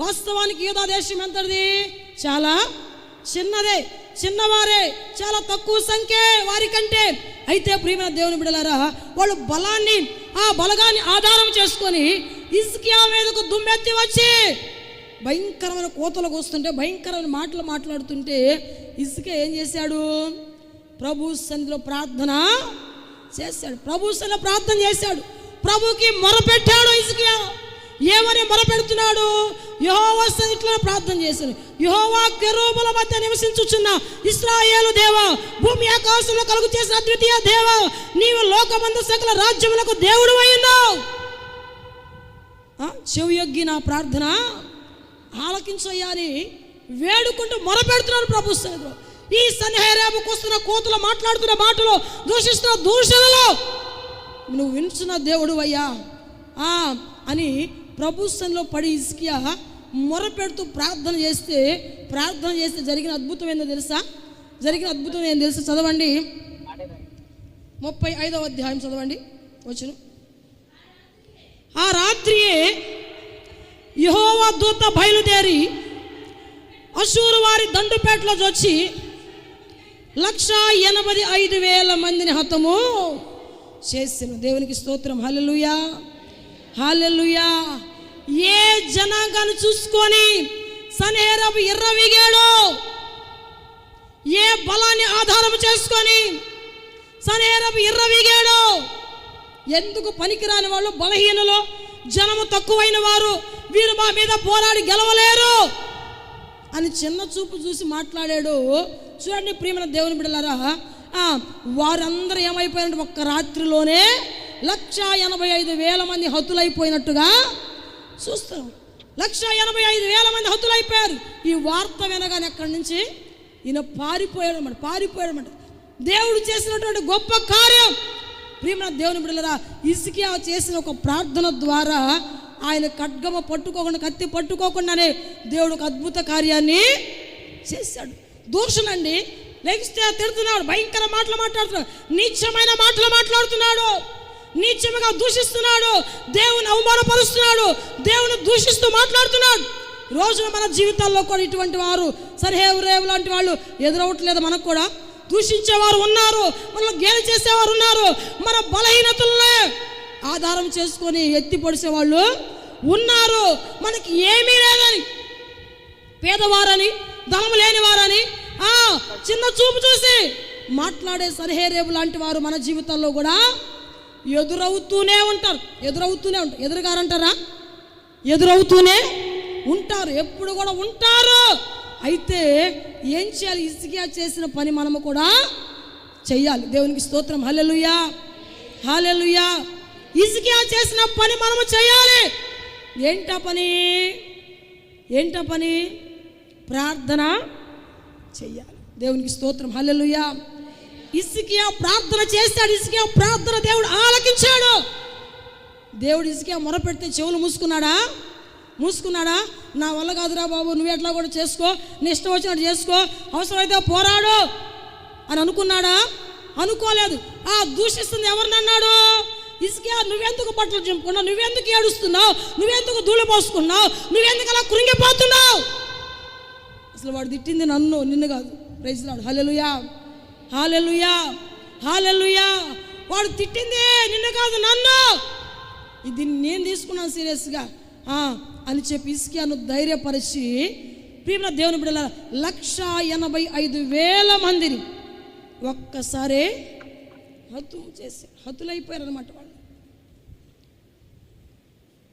వాస్తవానికి యూదా దేశం ఎంతది చాలా చిన్నదే చిన్నవారే చాలా తక్కువ సంఖ్య వారి కంటే అయితే ప్రియమైన దేవుని బిడలారా వాళ్ళు బలాన్ని ఆ బలగాన్ని ఆధారం చేసుకొని ఇసుకియా మీదకు దుమ్మెత్తి వచ్చి భయంకరమైన కోతలకు వస్తుంటే భయంకరమైన మాటలు మాట్లాడుతుంటే ఇసుక ఏం చేశాడు? ప్రభు సన్నిధిలో ప్రార్థన చేశాడు. ప్రభు సన్నిధిలో ప్రార్థన చేశాడు. ప్రభుకి మొరపెట్టాడు ఇసుకియా ఏమని మొరపెడుతున్నాడు? యహోవా సన్నిధిలో ప్రార్థన చేశాను. యహోవా కెరూబుల మధ్య నివసించుచున్న ఇస్రాయేలు దేవ భూమి ఆకాశంలో కలుగు చేసిన అద్వితీయ దేవ నీవు లోకమందు సకల రాజ్యములకు దేవుడు ఉన్నావు. ఆ, నా ప్రార్థన ఆలకించయ్యా అని వేడుకుంటూ మొరపెడుతున్నాడు ప్రభు సన్నిధిలో. ఈ సన్నిహేరేపుకు వస్తున్న కోతులు మాట్లాడుతున్న మాటలు దూషిస్తున్న దూషణలో నువ్వు వినుచున్న దేవుడు అయ్యా. ఆ, అని ప్రభు సన్నిధిలో పడి ఇసుకియా మొరపెడుతూ ప్రార్థన చేస్తే ప్రార్థన చేస్తే జరిగిన అద్భుతం ఏందో తెలుసా? జరిగిన అద్భుతం ఏం తెలుసా? చదవండి. ముప్పై ఐదవ అధ్యాయం చదవండి. వచ్చిన. ఆ రాత్రియే యహోవా దూత బయలుదేరి అసూరు వారి దండుపేటలో వచ్చి లక్ష ఎనభై ఐదు వేల మందిని హతము చేసిన దేవునికి స్తోత్రం. హలలుయా హాలెలుయా. ఏ జనాంగాన్ని చూసుకొని సనేరపు ఎర్రవిగాడు ఏ బలాన్ని ఆధారం చేసుకొని సనేరపు ఇర్రవిగాడు ఎందుకు పనికిరాని వాళ్ళు బలహీనలో జనము తక్కువైన వారు వీరు మా మీద పోరాడి గెలవలేరు అని చిన్న చూపు చూసి మాట్లాడాడు. చూడండి ప్రియమైన దేవుని బిడ్డలారా వారందరూ ఏమైపోయారంటే ఒక్క రాత్రిలోనే లక్ష ఎనభై ఐదు వేల మంది హతులైపోయినట్టుగా చూస్తాం. లక్ష ఎనభై ఐదు వేల మంది హతులైపోయారు. ఈ వార్త వినగానే అక్కడి నుంచి ఈయన పారిపోయాడు అనమాట పారిపోయాడు అనమాట దేవుడు చేసినటువంటి గొప్ప కార్యం. ప్రియమైన దేవుని బిడ్డలరా ఇసుకియా చేసిన ఒక ప్రార్థన ద్వారా ఆయన ఖడ్గమ పట్టుకోకుండా కత్తి పట్టుకోకుండానే దేవుడు ఒక అద్భుత కార్యాన్ని చేశాడు. దూషణండి. లెగిస్తే తిడుతున్నాడు భయంకర మాటలు మాట్లాడుతున్నాడు నీచమైన మాటలు మాట్లాడుతున్నాడు. నీచముగా దూషిస్తున్నాడు. దేవుని అవమానపరుస్తున్నాడు. దేవుని దూషిస్తూ మాట్లాడుతున్నాడు. రోజున మన జీవితాల్లో కూడా ఇటువంటి వారు సరిహేవు రేవు లాంటి వాళ్ళు ఎదురవట్లేదు మనకు కూడా. దూషించేవారు ఉన్నారు. మనల్ని గేలి చేసేవారు ఉన్నారు. మన బలహీనతలనే ఆధారం చేసుకొని ఎత్తి పొడిసేవాళ్ళు ఉన్నారు. మనకి ఏమీ లేదని. పేదవారని ధనం లేనివారని చిన్న చూపు చూసి మాట్లాడే సరిహేరేపు లాంటి వారు మన జీవితాల్లో కూడా ఎదురవుతూనే ఉంటారు. ఎదురవుతూనే ఉంటారు. ఎదురుగారంటారా? ఎదురవుతూనే ఉంటారు. ఎప్పుడు కూడా ఉంటారు. అయితే ఏం చేయాలి? ఇసుకియా చేసిన పని మనము కూడా చెయ్యాలి. దేవునికి స్తోత్రం. హలెలుయా హల్లెలూయా. ఇసుకియా చేసిన పని మనము చేయాలి ఏంట పని? ఏంట పని? ప్రార్థన చెయ్యాలి. దేవునికి స్తోత్రం. హల్లెలూయా. ఇసుకియా ప్రార్థన చేశాడు ఇసుకియా ప్రార్థన దేవుడు ఆలకించాడు. దేవుడు ఇసుకే మొరపెడితే చెవులు మూసుకున్నాడా? మూసుకున్నాడా? నా వల్ల కాదురా బాబు నువ్వు ఎట్లా కూడా చేసుకో నీ ఇష్టం వచ్చినట్టు చేసుకో అవసరమైతే పోరాడు అని అనుకున్నాడా? అనుకోలేదు. ఆ దూషిస్తుంది ఎవరినన్నాడు ఇసుకే నువ్వెందుకు బట్టలు చింపుకున్నావు? నువ్వెందుకు ఏడుస్తున్నావు? నువ్వెందుకు ధూళి పోసుకున్నావు నువ్వెందుకు అలా కృంగిపోతున్నావు? అసలు వాడు తిట్టింది నన్ను నిన్ను కాదు. ప్రైజ్లాడు హలో హాలెలుయా హాలెలుయా. వాడు తిట్టిందే నిన్ను కాదు నన్ను. ఇది నేను తీసుకున్నాను సీరియస్గా. ఆ, అని చెప్పి ఇస్కియాను ధైర్యపరిచి ప్రియమైన దేవుని బిడ్డల లక్ష ఎనభై ఐదు వేల మందిని ఒక్కసారే హతు చేసి హతులైపోయారు అనమాట వాళ్ళు.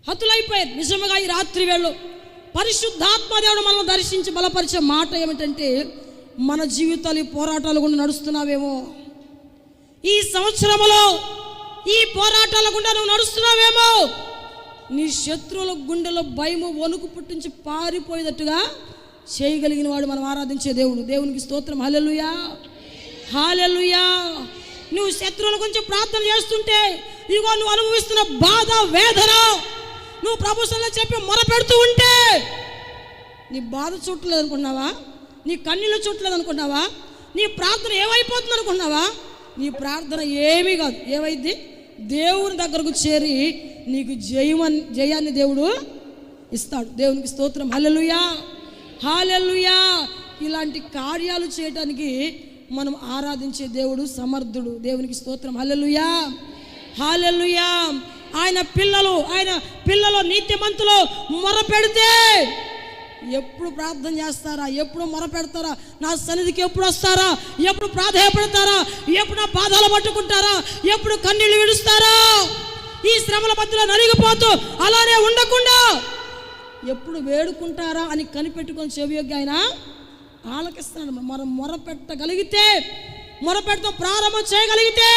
హతులైపోయారు నిజముగా ఈ రాత్రి వేళ్ళు పరిశుద్ధాత్మ దేవుడు మనల్ని దర్శించి బలపరిచే మాట ఏమిటంటే మన జీవితాలు ఈ పోరాటాలు గుండా నడుస్తున్నావేమో? ఈ సంవత్సరములో ఈ పోరాటాల గుండా నువ్వు నడుస్తున్నావేమో? నీ శత్రువుల గుండెలో భయము వణుకు పుట్టించి పారిపోయేటట్టుగా చేయగలిగిన వాడు మనం ఆరాధించే దేవుడు. దేవునికి స్తోత్రం. హల్లెలూయా. హాలెలుయా నువ్వు శత్రువుల గురించి ప్రార్థన చేస్తుంటే ఇదిగో నువ్వు అనుభవిస్తున్న బాధ వేదన నువ్వు ప్రభుత్వంలో చెప్పి మొరపెడుతూ ఉంటే నీ బాధ చుట్టలేదు అనుకున్నావా నీ కన్నీళ్ళు చుట్టలేదు అనుకున్నావా నీ ప్రార్థన ఏమైపోతుంది అనుకున్నావా నీ ప్రార్థన ఏమీ కాదు. ఏమైంది? దేవుని దగ్గరకు చేరి నీకు జయమని జయాన్ని దేవుడు ఇస్తాడు. దేవునికి స్తోత్రం. హల్లెలూయా! హాలెలుయా ఇలాంటి కార్యాలు చేయటానికి మనం ఆరాధించే దేవుడు సమర్థుడు. దేవునికి స్తోత్రం. హల్లెలూయా! హాలెలుయా ఆయన పిల్లలు ఆయన పిల్లలు నీతిమంతులు మొర పెడితే ఎప్పుడు ప్రార్థన చేస్తారా? ఎప్పుడు మొరపెడతారా? నా సన్నిధికి ఎప్పుడు వస్తారా? ఎప్పుడు ప్రాధాయపడతారా? ఎప్పుడు నా పాదాలు పట్టుకుంటారా? ఎప్పుడు కన్నీళ్ళు విడుస్తారా? ఈ శ్రమల మధ్యలో నలిగిపోతూ అలానే ఉండకుండా ఎప్పుడు వేడుకుంటారా అని కనిపెట్టుకొని చెవియోగ్య ఆయన ఆలకిస్తున్నాడు. మనం మొరపెట్టగలిగితే మొరపెట్టతో ప్రారంభం చేయగలిగితే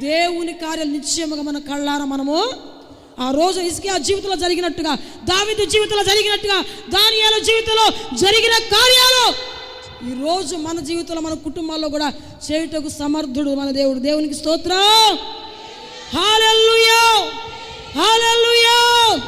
దేవుని కార్యం నిశ్చయముగా మన కళ్ళారా మనము ఆ రోజు ఇసుకే జీవితంలో జరిగినట్టుగా దావిదు జీవితంలో జరిగినట్టుగా దానియాల జీవితంలో జరిగిన కార్యాలు ఈ రోజు మన జీవితంలో మన కుటుంబాల్లో కూడా చేయుటకు సమర్థుడు మన దేవుడు. దేవునికి స్తోత్రం. హాలెల్లుయో. హాలెల్లుయో.